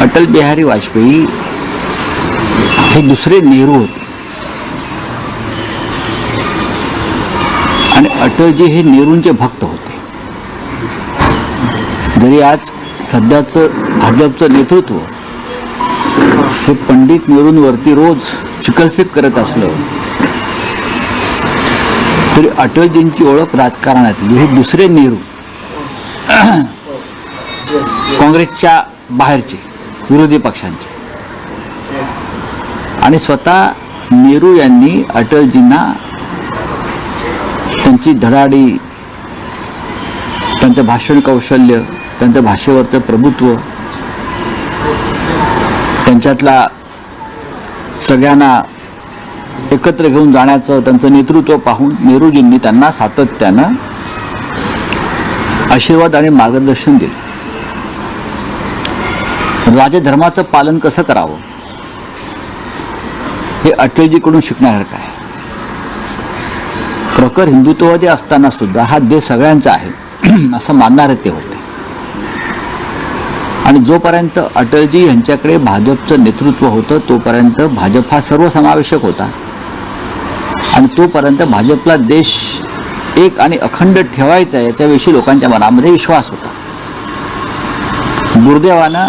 अटल बिहारी वाजपेयी हे दुसरे नेहरू होते. आणि अटलजी हे नेहरूंचे भक्त होते. जरी आज सध्याचं भाजपचं नेतृत्व हे पंडित नेहरूंवरती रोज चिकलफेक करत असलं तरी अटलजींची ओळख राजकारणातली हे दुसरे नेहरू काँग्रेसच्या बाहेरचे. विरोधी पक्षांचे. आणि स्वतः नेहरू यांनी अटलजींना त्यांची धडाडी त्यांचं भाषण कौशल्य त्यांचं भाषेवरचं प्रभुत्व त्यांच्यातला सगळ्यांना एकत्र घेऊन जाण्याचं त्यांचं नेतृत्व पाहून नेहरूजींनी त्यांना सातत्यानं आशीर्वाद आणि मार्गदर्शन दिलं. राजधर्माचं पालन कसं करावं? हे अटलजीकडून शिकण्यासारखं आहे प्रखर हिंदुत्ववादी असताना सुद्धा हा देश सगळ्यांचा आहे असं मानणारे ते होते. आणि जोपर्यंत अटलजी यांच्याकडे भाजपचं नेतृत्व होतं तोपर्यंत भाजप हा सर्वसमावेशक होता. आणि तोपर्यंत भाजपला देश एक आणि अखंड ठेवायचा आहे याच्याविषयी लोकांच्या मनामध्ये विश्वास होता. दुर्दैवानं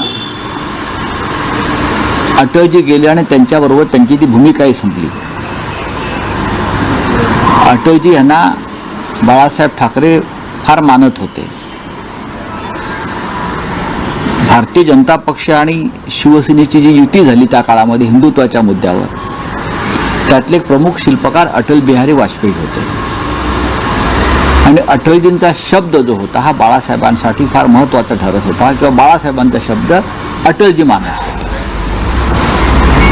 अटलजी गेले आणि त्यांच्याबरोबर त्यांची ती भूमिकाही संपली. अटलजी यांना बाळासाहेब ठाकरे फार मानत होते. भारतीय जनता पक्ष आणि शिवसेनेची जी युती झाली त्या काळामध्ये हिंदुत्वाच्या मुद्द्यावर त्यातले एक प्रमुख शिल्पकार अटल बिहारी वाजपेयी होते. आणि अटलजींचा शब्द जो होता हा बाळासाहेबांसाठी फार महत्त्वाचा ठरत होता किंवा बाळासाहेबांचा शब्द अटलजी मानत होता.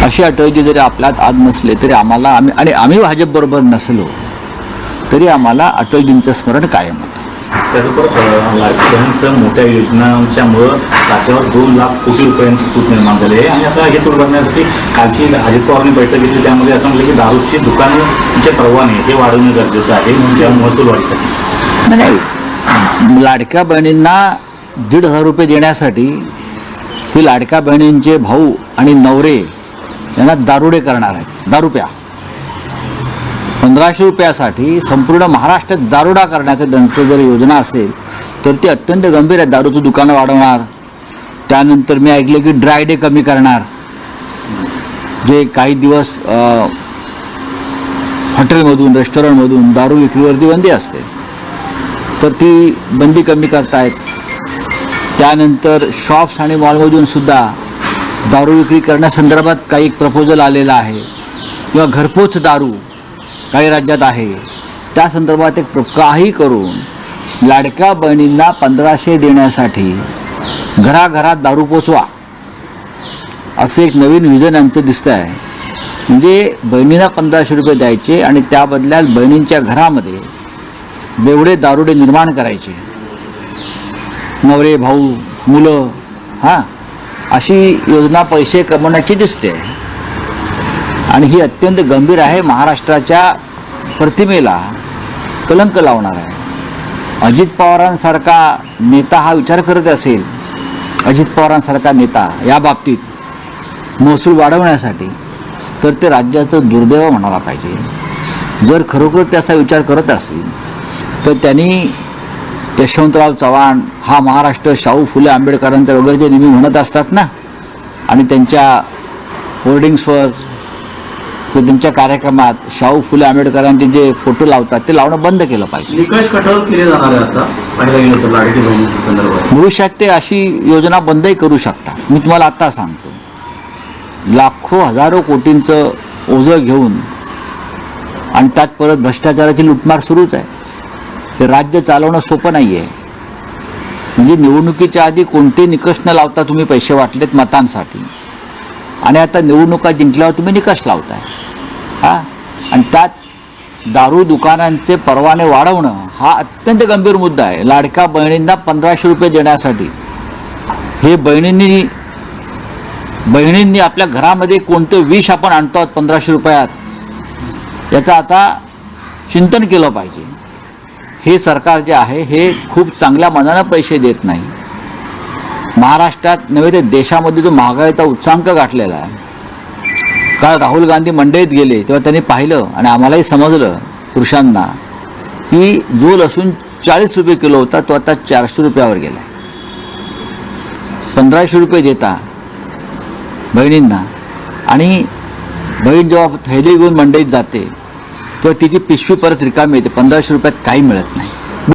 असे अटलजी जरी आपल्यात आज नसले तरी आम्हाला आम्ही आणि आम्ही भाजपबरोबर नसलो तरी आम्हाला अटलजींचं स्मरण कायम होतं. त्याचबरोबर मोठ्या योजनांच्यामुळं राज्यावर दोन लाख कोटी रुपयांची तूट निर्माण झाली आहे. आणि आता हे तूट भरण्यासाठी कालची अजित पवारांनी बैठक घेतली. त्यामध्ये असं म्हटलं की दारूची दुकानांचे परवाने हे वाढवणं गरजेचं आहे. म्हणजे महसूल वाढीसाठी. नाही. लाडक्या बहिणींना दीड हजार रुपये देण्यासाठी ती लाडक्या बहिणींचे भाऊ आणि नवरे यांना दारुडे करणार आहेत. दारुप्या. पंधराशे रुपयासाठी संपूर्ण महाराष्ट्रात दारुडा करण्याचं त्यांचं जर योजना असेल तर ती अत्यंत गंभीर आहे दारूचं दुकानं वाढवणार. त्यानंतर मी ऐकलं की ड्राय डे कमी करणार. जे काही दिवस अं, हॉटेलमधून रेस्टॉरंटमधून दारू विक्रीवरती बंदी असते तर ती बंदी कमी करतायत. त्यानंतर शॉप्स आणि मॉलमधून सुद्धा दारू विक्री करण्यासंदर्भात काही एक प्रपोजल आलेला आहे. किंवा घरपोच दारू काही राज्यात आहे. त्या संदर्भात एक प्र- काही करून लाडक्या बहिणींना पंधराशे देण्यासाठी घराघरात दारू पोचवा. असं एक नवीन विजन यांचं दिसतं आहे म्हणजे बहिणींना पंधराशे रुपये द्यायचे आणि त्या बदल्यात बहिणींच्या घरामध्ये बेवडे दारुडे निर्माण करायचे. नवरे भाऊ मुलं हां? अशी योजना पैसे कमवण्याची दिसते. आणि ही अत्यंत गंभीर आहे. महाराष्ट्राच्या प्रतिमेला कलंक लावणार आहे. अजित पवारांसारखा नेता हा विचार करत असेल अजित पवारांसारखा नेता या बाबतीत महसूल वाढवण्यासाठी तर ते राज्याचं दुर्दैव म्हणायला पाहिजे. जर खरोखर त्याचा विचार करत असेल तर त्यांनी यशवंतराव चव्हाण हा महाराष्ट्र शाहू फुले आंबेडकरांचा वगैरे जे नेहमी म्हणत असतात ना आणि त्यांच्या होर्डिंग्सवर किंवा त्यांच्या कार्यक्रमात शाहू फुले आंबेडकरांचे जे फोटो लावतात ते लावणं बंद केलं पाहिजे. निकष कठोर केले जाणार आहे आता पाहिलं गेलं तर लाडकी बहिणीच्या संदर्भात. भविष्यात ते अशी योजना बंदही करू शकतात. मी तुम्हाला आता सांगतो. लाखो हजारो कोटींचं ओझं घेऊन आणि त्यात परत भ्रष्टाचाराची लुटमार सुरूच आहे. हे राज्य चालवणं सोपं नाही आहे म्हणजे निवडणुकीच्या आधी कोणते निकष न लावता तुम्ही पैसे वाटलेत मतांसाठी. आणि आता निवडणुका जिंकल्यावर तुम्ही निकष लावताय. हा? आणि त्यात दारू दुकानांचे परवाने वाढवणं हा अत्यंत गंभीर मुद्दा आहे. लाडक्या बहिणींना पंधराशे रुपये देण्यासाठी. हे बहिणींनी बहिणींनी आपल्या घरामध्ये कोणतं विष आपण आणतो आहोत पंधराशे रुपयात याचं आता चिंतन केलं पाहिजे. हे सरकार जे आहे हे खूप चांगल्या मनानं पैसे देत नाही. महाराष्ट्रात नव्हे ते देशामध्ये जो महागाईचा उच्चांक गाठलेला आहे. काल राहुल गांधी मंडईत गेले तेव्हा त्यांनी पाहिलं आणि आम्हालाही समजलं पुरुषांना की जो लसूण चाळीस रुपये किलो होता तो आता चारशे रुपयावर गेला पंधराशे रुपये देता बहिणींना. आणि बहीण जेव्हा थैली घेऊन मंडईत जाते किंवा तिची पिशवी परत रिकामी येते पंधराशे रुपयात काही मिळत नाही.